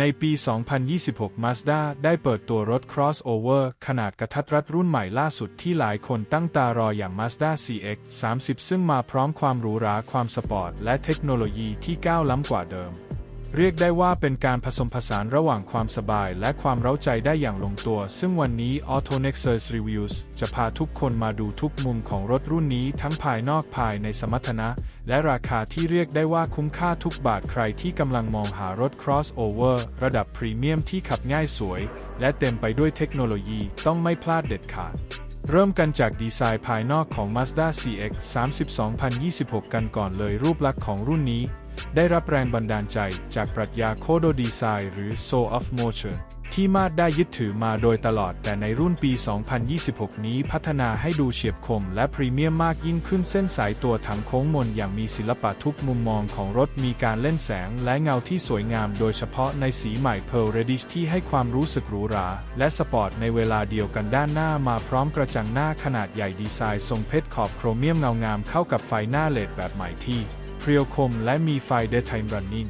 ในปี 2026 Mazda ได้เปิดตัวรถ crossover ขนาดกระทัดรัดรุ่นใหม่ล่าสุดที่หลายคนตั้งตารออย่าง Mazda CX 30ซึ่งมาพร้อมความหรูหราความสปอร์ต และเทคโนโลยีที่ก้าวล้ำกว่าเดิม เรียกได้ว่าเป็นการผสมผสานระหว่างความสบายและความเร้าใจได้อย่างลงตัว ซึ่งวันนี้ AutoNexus Reviews จะพาทุกคนมาดูทุกมุมของรถรุ่นนี้ทั้งภายนอกภายในสมรรถนะ และราคาที่เรียกได้ว่าคุ้มค่าทุกบาทใครที่กำลังมองหารถ crossover ระดับพรีเมียมที่ขับง่ายสวย และเต็มไปด้วยเทคโนโลยีต้องไม่พลาดเด็ดขาดเริ่มกันจากดีไซน์ภายนอกของ Mazda CX 30 2026 กันก่อนเลยรูปลักษณ์ของรุ่นนี้ ได้รับแรงบันดาลใจจากปรัชญาโคโดดีไซน์หรือ Soul of Motion ที่มาดได้ยึดถือมาโดยตลอด แต่ในรุ่นปี 2026 นี้พัฒนาให้ดูเฉียบคมและพรีเมียมมากยิ่งขึ้นเส้นสายตัวถังโค้งมนอย่างมีศิลปะทุกมุมมองของรถมีการเล่นแสงและเงาที่สวยงามโดยเฉพาะในสีใหม่ Pearl Reddish ที่ให้ความรู้สึกหรูหรา และสปอร์ตในเวลาเดียวกันด้านหน้ามาพร้อมกระจังหน้าขนาดใหญ่ดีไซน์ทรงเพชรขอบโครเมียมเงางามเข้ากับไฟหน้าเลดแบบใหม่ที่ เพรียวคมและมีไฟ Daytime Running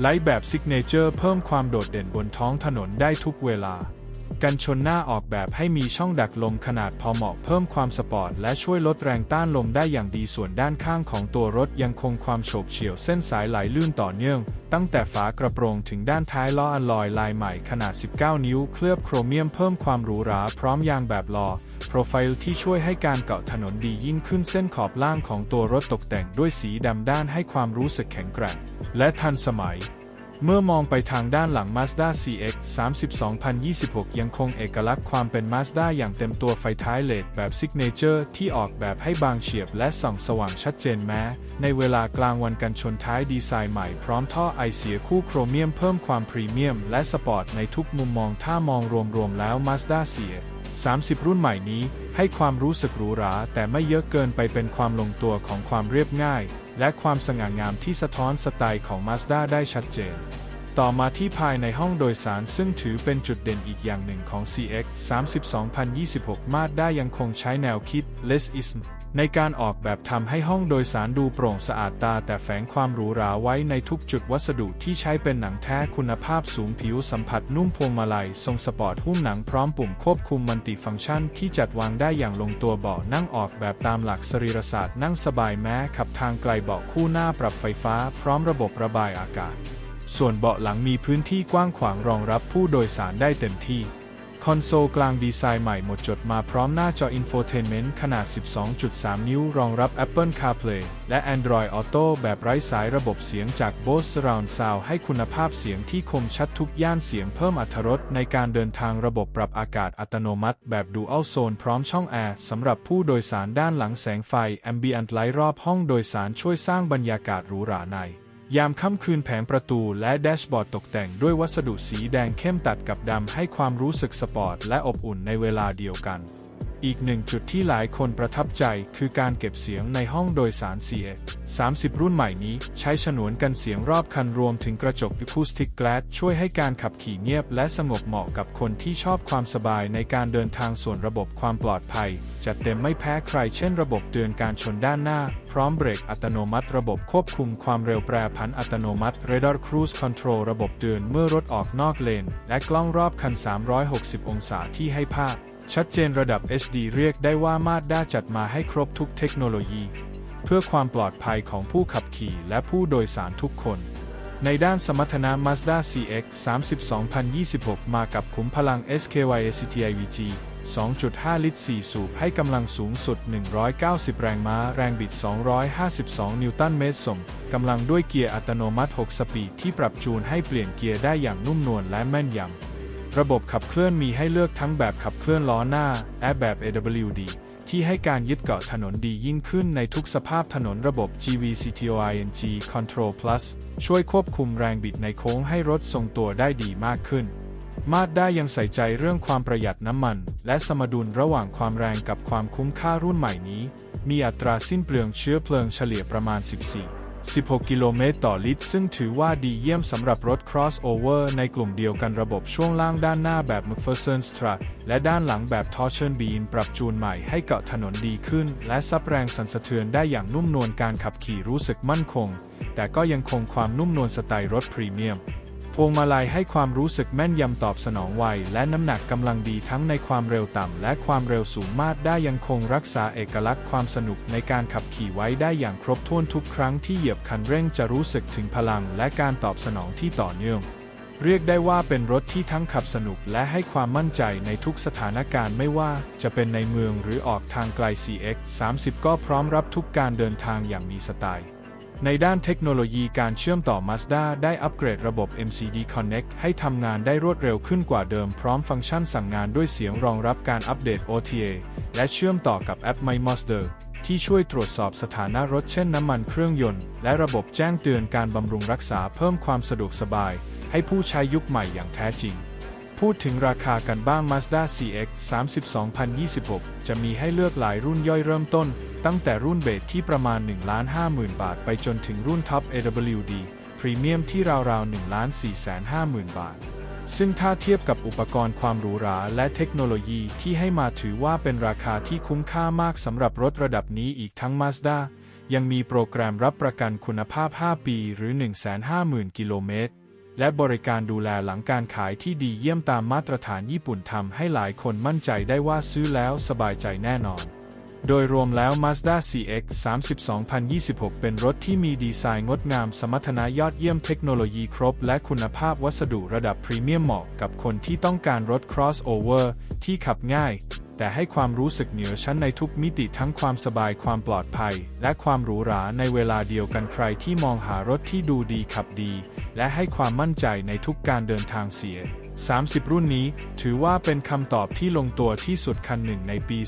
ไลท์แบบซิกเนเจอร์เพิ่มความโดดเด่นบนท้องถนนได้ทุกเวลา กันชนหน้าออกแบบให้มีช่องดักลมขนาดพอเหมาะเพิ่มความสปอร์ตและช่วยลดแรงต้านลมได้อย่างดีส่วนด้านข้างของตัวรถยังคงความโฉบเฉี่ยวเส้นสายไหลลื่นต่อเนื่อง ตั้งแต่ฝากระโปรงถึงด้านท้ายล้ออะลอยลายใหม่ขนาด 19 นิ้ว เคลือบโครเมียมเพิ่มความหรูหราพร้อมยางแบบลอโปรไฟล์ที่ช่วยให้การเกาะถนนดียิ่งขึ้นเส้นขอบล่างของตัวรถตกแต่งด้วยสีดำด้านให้ความรู้สึกแข็งแกร่งและทันสมัย เมื่อมองไปทางด้านหลัง Mazda CX 30 2026 ยังคงเอกลักษณ์ความเป็น Mazda อย่างเต็มตัวไฟท้ายเลดแบบซิกเนเจอร์ที่ออกแบบให้บางเฉียบและส่องสว่างชัดเจนแม้ ในเวลากลางวันกันชนท้ายดีไซน์ใหม่พร้อมท่อไอเสียคู่โครเมียมเพิ่มความพรีเมียมและสปอร์ตในทุกมุมมองถ้ามองรวมๆแล้ว Mazda CX 30 รุ่นใหม่นี้ให้ความรู้สึกหรูหราแต่ไม่เยอะเกินไปเป็นความลงตัวของความเรียบง่าย และความสง่างามที่สะท้อนสไตล์ของ Mazda ได้ชัดเจน ต่อมาที่ภายในห้องโดยสารซึ่งถือเป็นจุดเด่นอีกอย่างหนึ่งของ CX 32,026 มาดได้ยังคงใช้แนวคิด less is ในการออกแบบทำให้ห้องโดยสารดูโปร่งสะอาดตาแต่แฝงความหรูหราไว้ในทุกจุดวัสดุที่ใช้เป็นหนังแท้คุณภาพสูงผิวสัมผัสนุ่มพวงมาลัย ทรงสปอร์ตหุ้มหนังพร้อมปุ่มควบคุมมัลติฟังก์ชันที่จัดวางได้อย่างลงตัวเบาะนั่งออกแบบตามหลักสรีรศาสตร์นั่งสบายแม้ขับทางไกลเบาะคู่หน้าปรับไฟฟ้า พร้อมระบบระบายอากาศ ส่วนเบาะหลังมีพื้นที่กว้างขวางรองรับผู้โดยสารได้เต็มที่ คอนโซลกลางดีไซน์ใหม่หมดจดมาพร้อมหน้าจออินโฟเทนเมนต์ขนาด 12.3 นิ้วรองรับ Apple CarPlay และ Android Auto แบบไร้สายระบบเสียงจาก Bose Surround Sound ให้คุณภาพเสียงที่คมชัดทุกย่านเสียงเพิ่มอรรถรสในการเดินทางระบบปรับอากาศอัตโนมัติแบบ Dual Zone พร้อมช่องแอร์สำหรับผู้โดยสารด้านหลังแสงไฟ Ambient Light รอบห้องโดยสารช่วยสร้างบรรยากาศหรูหราใน ยามค่ำคืนแผงประตูและแดชบอร์ดตกแต่งด้วยวัสดุสีแดงเข้มตัดกับดำให้ความรู้สึกสปอร์ตและอบอุ่นในเวลาเดียวกัน อีกหนึ่งจุดที่หลายคนประทับใจคือการเก็บเสียงในห้องโดยสาร CX 30 รุ่นใหม่นี้ใช้ฉนวนกันเสียงรอบคันรวมถึงกระจก Acoustic Glass ช่วยให้การขับขี่เงียบและสงบเหมาะกับคนที่ชอบความสบายในการเดินทางส่วนระบบความปลอดภัยจัดเต็มไม่แพ้ใครเช่นระบบเตือนการชนด้านหน้า พร้อมเบรกอัตโนมัติ ระบบควบคุมความเร็วแปรผันอัตโนมัติ Radar Cruise Control ระบบเตือนเมื่อรถออกนอกเลน และกล้องรอบคัน 360 องศาที่ให้ภาพ ชัดเจนระดับ HD เรียกได้ว่ามาด้าจัดมาให้ครบทุกเทคโนโลยี เพื่อความปลอดภัยของผู้ขับขี่และผู้โดยสารทุกคน ในด้านสมรรถนะ Mazda CX 30 2026 มากับขุมพลัง SKY ACTIVG 2.5 ลิตร 4 สูบ ให้กำลังสูงสุด 190 แรงม้า แรงบิด 252 นิวตันเมตรสมกำลังด้วยเกียร์อัตโนมัติ 6 สปีดที่ปรับจูนให้เปลี่ยนเกียร์ได้อย่างนุ่มนวลและแม่นยำ ระบบขับเคลื่อนมีให้เลือกทั้งแบบขับเคลื่อนล้อหน้าและแบบ AWD ที่ให้การยึดเกาะถนนดียิ่งขึ้นในทุกสภาพถนนระบบ GVCTOING Control Plus ช่วยควบคุมแรงบิดในโค้งให้รถทรงตัวได้ดีมากขึ้น มาดได้ยังใส่ใจเรื่องความประหยัดน้ำมัน และสมดุลระหว่างความแรงกับความคุ้มค่ารุ่นใหม่นี้ มีอัตราสิ้นเปลืองเชื้อเพลิงเฉลี่ยประมาณ 14 16 กิโลเมตรต่อลิตร ซึ่งถือว่าดีเยี่ยมสำหรับรถ crossover ในกลุ่มเดียวกันระบบช่วงล่างด้านหน้าแบบ McPherson Strut และด้านหลังแบบ Torsion Beam ปรับจูนใหม่ให้เกาะถนนดีขึ้น และซับแรงสั่นสะเทือนได้อย่างนุ่มนวลการขับขี่รู้สึกมั่นคง แต่ก็ยังคงความนุ่มนวลสไตล์รถพรีเมียม พวงมาลัยให้ความรู้สึกแม่นยำตอบสนองไวและน้ำหนักกำลังดีทั้งในความเร็วต่ำและความเร็วสูงมาตรได้ยังคงรักษาเอกลักษณ์ความสนุกในการขับขี่ไว้ได้อย่างครบถ้วนทุกครั้งที่เหยียบคันเร่งจะรู้สึกถึงพลังและการตอบสนองที่ต่อเนื่อง เรียกได้ว่าเป็นรถที่ทั้งขับสนุกและให้ความมั่นใจในทุกสถานการณ์ไม่ว่าจะเป็นในเมืองหรือออกทางไกล CX 30ก็พร้อมรับทุกการเดินทางอย่างมีสไตล์ ในด้านเทคโนโลยีการเชื่อมต่อ Mazda ได้อัปเกรดระบบ MCD Connect ให้ทำงานได้รวดเร็วขึ้นกว่าเดิมพร้อมฟังก์ชันสั่งงานด้วยเสียงรองรับการอัปเดต OTA และเชื่อมต่อกับแอป My Mazda ที่ช่วยตรวจสอบสถานะรถเช่นน้ำมันเครื่องยนต์ และระบบแจ้งเตือนการบำรุงรักษาเพิ่มความสะดวกสบาย ให้ผู้ใช้ยุคใหม่อย่างแท้จริง พูดถึงราคากันบ้าง Mazda CX 32,026 จะมีให้เลือกหลายรุ่นย่อยเริ่มต้น ตั้งแต่รุ่นเบสที่ประมาณ1,50,000 บาท ไปจนถึงรุ่นท็อป AWD พรีเมียมที่ราวๆ1,450,000 บาท ซึ่งถ้าเทียบกับอุปกรณ์ความหรูหราและเทคโนโลยีที่ให้มาถือว่าเป็นราคาที่คุ้มค่ามากสำหรับรถระดับนี้อีกทั้ง Mazda ยังมีโปรแกรมรับประกันคุณภาพ 5 ปี หรือ 150,000 กิโลเมตร และบริการดูแลหลังการขายที่ดีเยี่ยมตามมาตรฐานญี่ปุ่นทำให้หลายคนมั่นใจได้ว่าซื้อแล้วสบายใจแน่นอน โดยรวมแล้ว Mazda CX 30 2026 เป็นรถที่มีดีไซน์งดงามสมรรถนะยอดเยี่ยมเทคโนโลยีครบ และคุณภาพวัสดุระดับพรีเมียมเหมาะกับคนที่ต้องการรถ crossover ที่ขับง่าย แต่ให้ความรู้สึกเหนือชั้นในทุกมิติทั้งความสบายความปลอดภัย และความหรูหราในเวลาเดียวกันใครที่มองหารถที่ดูดีขับดี และให้ความมั่นใจในทุกการเดินทางเสีย 30 รุ่นนี้ถือว่าเป็นคำตอบที่ลงตัวที่สุดคันหนึ่งในปี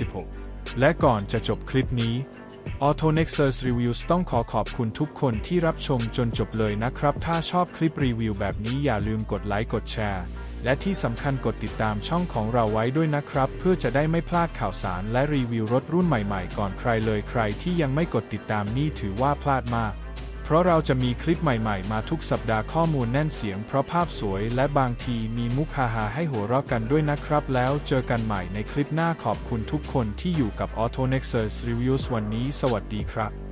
2026 และก่อนจะจบคลิปนี้ Auto Nexus Reviews ต้องขอขอบคุณทุกคนที่รับชมจนจบเลยนะครับ ถ้าชอบคลิปรีวิวแบบนี้อย่าลืมกดไลค์กดแชร์ และที่สำคัญกดติดตามช่องของเราไว้ด้วยนะครับ เพื่อจะได้ไม่พลาดข่าวสารและรีวิวรถรุ่นใหม่ๆ ก่อนใครเลยใครที่ยังไม่กดติดตามนี่ถือว่าพลาดมาก เพราะเราจะมีคลิปใหม่ๆ มาทุกสัปดาห์ข้อมูลแน่นเสียงเพราะภาพสวยและบางทีมีมุกฮาฮาให้หัวเราะกันด้วยนะครับ แล้วเจอกันใหม่ในคลิปหน้าขอบคุณทุกคนที่อยู่กับ Auto Nexus Reviews วันนี้ สวัสดีครับ